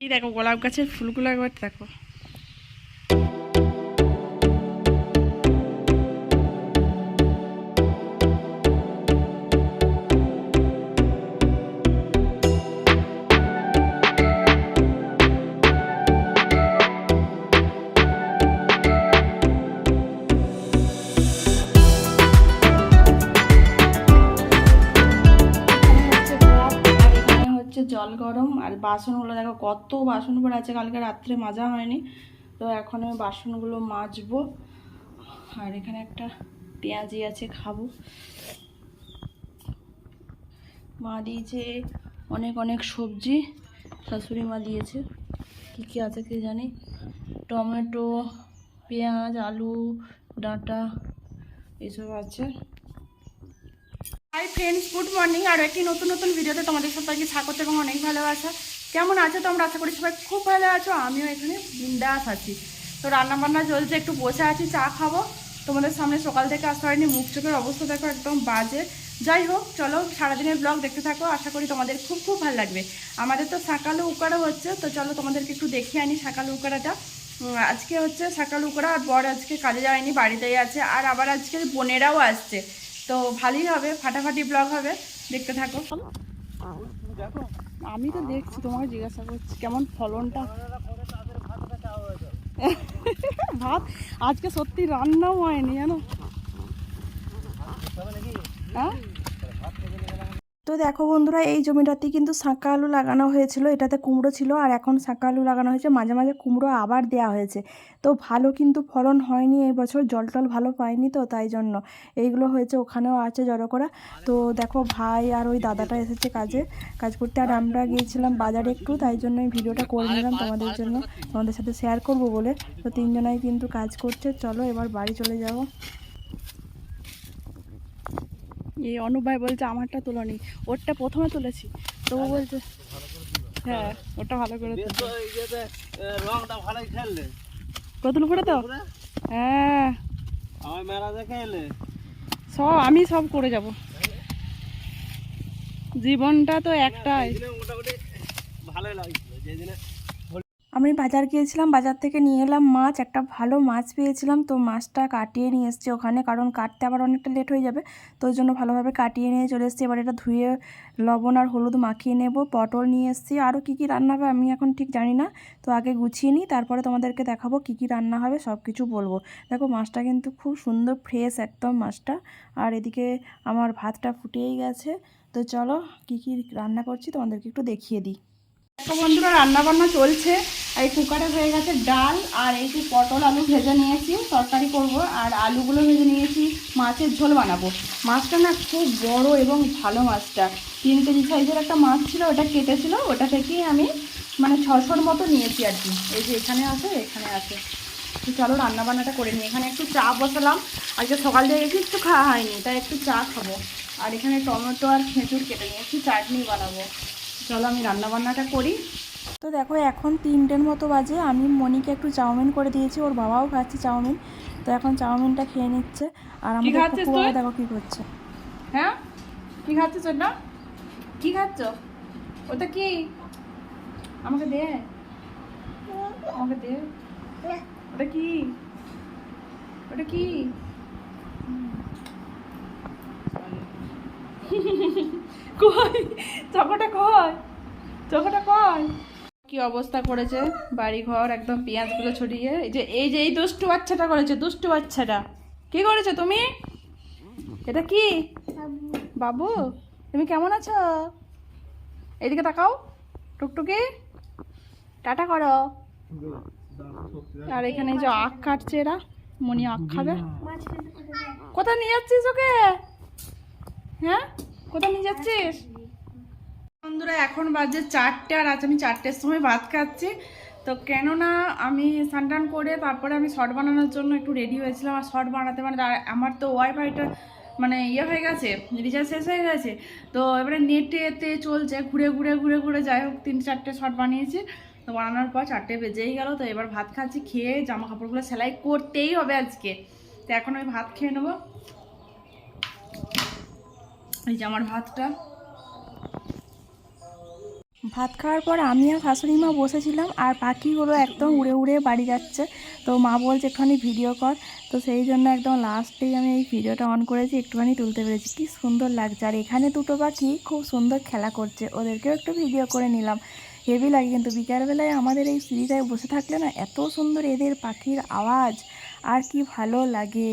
এই দেখো গোলাপ গাছের ফুলগুলো একবার দেখো। গরম আর বাসনগুলো দেখো কত বাসন পড়ে আছে, কালকে রাত্রে মাজা হয়নি। তো এখন আমি বাসনগুলো মাজবো। আর এখানে একটা পেঁয়াজি আছে, খাব। মা দিয়েছে অনেক অনেক সবজি, শাশুড়ি মা দিয়েছে। কী কী আছে কি জানি? টমেটো, পেঁয়াজ, আলু, ডাঁটা, এসব আছে। হাই ফ্রেন্ডস গুড মর্নিং আর একটি নতুন নতুন ভিডিওতে তোমাদের সবাইকে স্বাগত এবং অনেক ভালোবাসা। কেমন আছো তোমরা? আশা করি সবাই খুব ভালো আছো। আমিও এখানে বিন্দাস আছি। তো রান্না বান্না চলছে, একটু বসে আছি, চা খাব। তোমাদের সামনে সকাল থেকে আসতে হয়নি, মুখ চোখের অবস্থা দেখো একদম বাজে। যাই হোক, চলো সারাদিনের ব্লগ দেখতে থাকো। আশা করি তোমাদের খুব খুব ভালো লাগবে। আমাদের তো সকালে উকারা হচ্ছে, তো চলো তোমাদেরকে একটু দেখিয়ে আনি সকালে উকারাটা। আজকে হচ্ছে সকাল উকরা, আর বর আজকে কাজে যায়নি, বাড়িতেই আছে। আর আবার আজকে বোনেরাও আসছে। তো ভালোই হবে ফাটাফাটি ব্লগ হবে দেখতে থাকো। আমি তো দেখছি তোমাকে জিজ্ঞাসা করছি কেমন ফলনটা? ভাত আজকে সত্যি রান্নাও হয়নি জানো? হ্যাঁ? তো দেখো বন্ধুরা, এই জমিটাতে কিন্তু শাঁকা আলু লাগানো হয়েছিল, এটাতে কুমড়ো ছিল, আর এখন শাঁকা আলু লাগানো হয়েছে, মাঝে মাঝে কুমড়ো আবার দেয়া হয়েছে। তো ভালো কিন্তু ফলন হয়নি এই বছর, জল টল ভালো পায়নি তো, তাই জন্য। এইগুলো হয়েছে, ওখানেও আছে জড়ো করা। তো দেখো ভাই আর ওই দাদাটা এসেছে কাজে, কাজ করতে, আর আমরা গিয়েছিলাম বাজারে একটু, তাই জন্য এই ভিডিওটা করে নিলাম তোমাদের জন্য, তোমাদের সাথে শেয়ার করব বলে। তো তিনজনাই কিন্তু কাজ করছে, চলো এবার বাড়ি চলে যাব। এই অনুপ ভাই বলছে আমারটা তোলনি ওরটা প্রথমে তুলেছি। তো ও বলছে হ্যাঁ ওটা ভালো করে। রংটা ভালোই খেললে। কতুল করে তো হ্যাঁ। আমার মেলা দেখে এলে। সব আমি সব করে যাব। জীবনটা তো একটাই। মোটামুটি ভালোই লাগছিল যেদিনে আমি বাজার গিয়েছিলাম, বাজার থেকে নিয়ে এলাম মাছ, একটা ভালো মাছ পেয়েছিলাম। তো মাছটা কাটিয়ে নিয়ে এসেছি ওখানে, কারণ কাটতে আবার অনেকটা লেট হয়ে যাবে। তো ওই জন্য ভালোভাবে কাটিয়ে নিয়ে চলে এসেছি। এবার এটা ধুয়ে, লবণ আর হলুদ মাখিয়ে নেব, পটল নিয়ে এসেছি। আরও কী কী রান্না হবে আমি এখন ঠিক জানি না। তো আগে গুছিয়ে নিই, তারপরে তোমাদেরকে দেখাবো কী কী রান্না হবে, সব কিছু বলব। দেখো মাছটা কিন্তু খুব সুন্দর ফ্রেশ একদম মাছটা। আর এদিকে আমার ভাতটা ফুটেই গেছে। তো চলো কী কী রান্না করছি তোমাদেরকে একটু দেখিয়ে দিই। দেখো বন্ধুরা রান্না বান্না চলছে। আর এই কুকারে হয়ে গেছে ডাল, আর এই যে পটল আলু ভেজে নিয়েছি, তরকারি করব। আর আলুগুলো ভেজে নিয়েছি, মাছের ঝোল বানাবো। মাছটা না খুব বড় এবং ভালো মাছটা। তিন কেজি সাইজের একটা মাছ ছিল, ওটা কেটেছিল। ওটা থেকেই আমি মানে ছশোর মতো নিয়েছি আর কি। এই যে এখানে আছে এখানে আছে। তো চলো রান্না বান্নাটা করে নিই। এখানে একটু চা বসালাম। আজকে সকাল থেকে কিছু খাওয়া হয়নি, তাই একটু চা খাব। আর এখানে টমেটো আর খেজুর কেটে নিয়েছি, চাটনি বানাবো। চলো আমি রান্নাবান্নাটা করি। তো দেখো এখন তিনটের মতো বাজে। আমি মনিকে একটু চাউমিন করে দিয়েছি ওর বাবাও খাচ্ছে চাউমিন। তো এখন চাউমিনটা খেয়ে নিচ্ছে। আর আমাদের পুকু বাবা দেখো কি করছে। হ্যাঁ? কি খাচ্ছিস ওটা? কি খাচ্ছ? ওটা কি? আমাকে দে। আমাকে দে। ওটা কি? ওটা কি? কই? চকোটা কই? চকোটা কই? কি অবস্থা করেছে? বাড়ি ঘর একদম পেঁয়াজগুলো ছড়িয়ে। এই যে এই যে এই দুষ্টু বাচ্চাটা করেছে দুষ্টু বাচ্চাটা। কি করেছ তুমি? এটা কি? বাবু তুমি কেমন আছো? এদিকে তাকাও টুকটুকি। টাটা করো। আর এখানে যে আখ কাটছে এরা মনি আখ খাবে। কোথায় নিয়ে যাচ্ছিস ওকে? হ্যাঁ? কোথায় নিয়ে যাচ্ছিস? বন্ধুরা, এখন বাজে চারটে আর আজ আমি চারটের সময় ভাত খাচ্ছি। তো কেননা আমি স্নান করে তারপরে আমি শর্ট বানানোর জন্য একটু রেডি হয়েছিলাম। আর শর্ট বানাতে মানে আমার তো ওয়াইফাইটা মানে ইয়ে হয়ে গেছে রিচার্জ শেষ হয়ে গেছে। তো এবারে নেটে এতে চলছে, ঘুরে ঘুরে ঘুরে ঘুরে যাই হোক তিন চারটে শর্ট বানিয়েছি। তো বানানোর পর চারটে বেজেই গেল, তো এবার ভাত খাচ্ছি, খেয়ে জামা কাপড়গুলো সেলাই করতেই হবে আজকে। তো এখন আমি ভাত খেয়ে নেব। এই যে আমার ভাতটা। ভাত খাওয়ার পর আমি আর শাশুড়ি মা বসেছিলাম আর পাখিগুলো একদম উড়ে উড়ে বাড়ি যাচ্ছে। তো মা বলছে, একটুখানি ভিডিও কর। তো সেই জন্য একদম লাস্টেই আমি এই ভিডিওটা অন করেছি, একটুখানি তুলতে পেরেছি। কি সুন্দর লাগছে। আর এখানে দুটো পাখি খুব সুন্দর খেলা করছে। ওদেরকেও একটু ভিডিও করে নিলাম। হেভি লাগে কিন্তু। বিকালবেলায় আমাদের এই সিঁড়িটায় বসে থাকলে না, এত সুন্দর এদের পাখির আওয়াজ। আর কি ভালো লাগে।